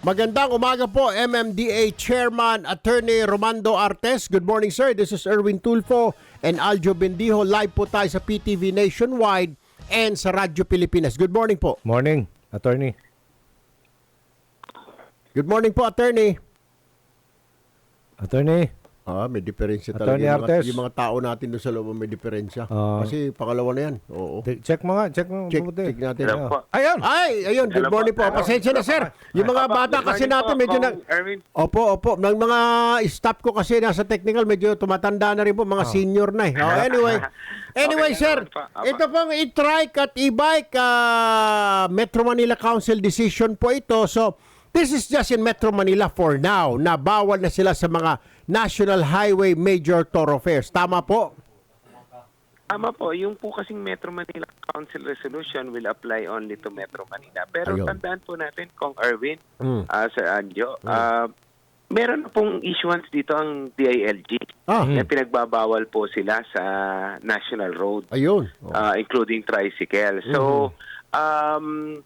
Magandang umaga po, MMDA Chairman Attorney Romando Artes. Good morning, sir. This is Erwin Tulfo and Aljo Bendijo. Live po tayo sa PTV Nationwide and sa Radyo Pilipinas. Good morning po. Morning, attorney. Good morning po, Attorney. Attorney. Ah, may diferensya Attorney talaga. Yung mga, yung mga tao natin doon sa loob may diferensya. Ah. Kasi pangalawa na yan. Oo. Check mo nga, check mo Check, mabuti. check natin. Hello po. Ayun! Ay, ayun. Good Hello morning po. Pasensya na, sir. Yung mga Aba, bata good kasi morning natin po, medyo na... Kong Erwin. Opo, opo. Ng mga staff ko kasi nasa technical, medyo tumatanda na rin po. Mga senior na eh. Oh, anyway. Anyway, Okay sir. naman po. Aba. Ito pong e-trike at e-bike ah, Metro Manila Council decision po ito. So, this is just in Metro Manila for now na bawal na sila sa mga National Highway Major Thoroughfares. Tama po? Tama po, yung po kasing Metro Manila Council Resolution will apply only to Metro Manila. Pero Ayun. tandaan po natin, Kong Erwin, Mm. ah, Sir Anjo, ah, meron na pong issuance dito ang DILG Ah, na pinagbabawal po sila sa national road, ayun. Oh. ah, including tricycle. So, um,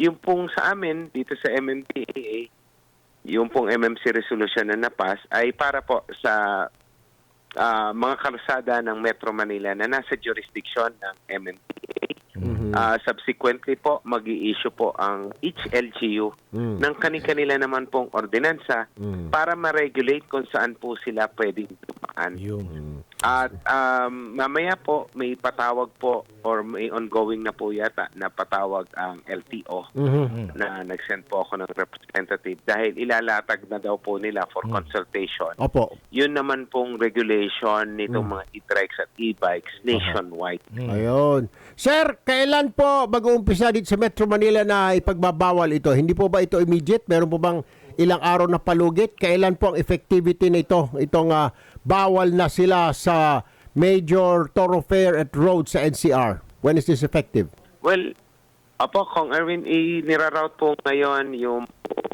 yung pong sa amin dito sa MMDA, yung pong MMC resolution na napas ay para po sa ah, mga kalsada ng Metro Manila na nasa jurisdiction ng MMDA. Mhm. Ah, subsequently po, mag issue po ang each LGU Mm. ng kani-kanila naman pong ordinansa Mm. para ma-regulate kung saan po sila pwedeng dumaan. Yung. At um, mamaya po may patawag po or may ongoing na po yata na patawag ang LTO Mhm. na nag-send po ako ng representative dahil ilalatag na daw po nila for consultation. Opo. Yun naman pong regulation nitong mga e-trikes at e-bikes nationwide. Ayun. Sir, kailan po mag-uumpisa dito sa Metro Manila na ipagbabawal ito? Hindi po ba ito immediate? Meron po bang ilang araw na palugit? Kailan po ang effectivity nito? Itong ah, bawal na sila sa major thoroughfare at road sa NCR. When is this effective? Well, Apo, Kong Erwin, i-niraroute po ngayon yung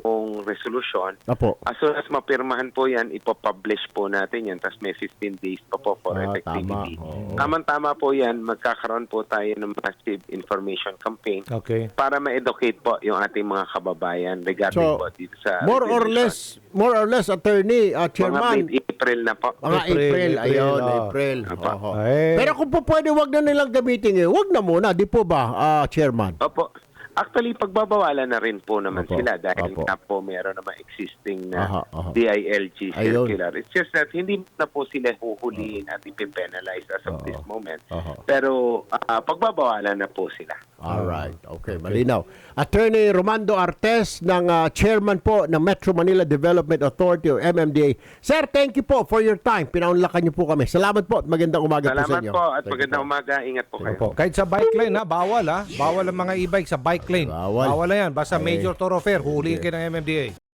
pong resolution. Apo. As soon as mapirmahan po yan, ipopublish po natin yan. Tapos may 15 days pa po for Ah, effectivity. tama. Tama-tama po yan, magkakaroon po tayo ng massive information campaign Okay. para ma-educate po yung ating mga kababayan regarding So, po dito sa more or less, more or less, attorney, uh, Mga chairman, mid-April na po. mga April, April, ayun. April. Oho. Eh. Pero kung po pwede, wag na nilang gamitin eh. Wag na muna, di po ba, ah, chairman? Opo. Actually, pagbabawalan na rin po naman Opo. sila dahil Opo. nga po meron naman existing na Aha, aha. DILG Ayun. circular. It's just that hindi na po sila huhulihin at ipipenalize as of this moment. Aha. Pero ah, pagbabawalan na po sila. All right. Okay, malinaw. Attorney Romando Artes ng ah, chairman po ng Metro Manila Development Authority o MMDA. Sir, thank you po for your time. Pinaunlakan niyo po kami. Salamat po at magandang umaga po sa Salamat inyo. po at Thank you magandang po. umaga. Ingat po kayo. Opo. Kahit sa bike lane ha, bawal ha. Bawal ang mga e-bike sa bike lane. Bawal. na yan. Basta major thoroughfare, huhulihin kayo ng MMDA.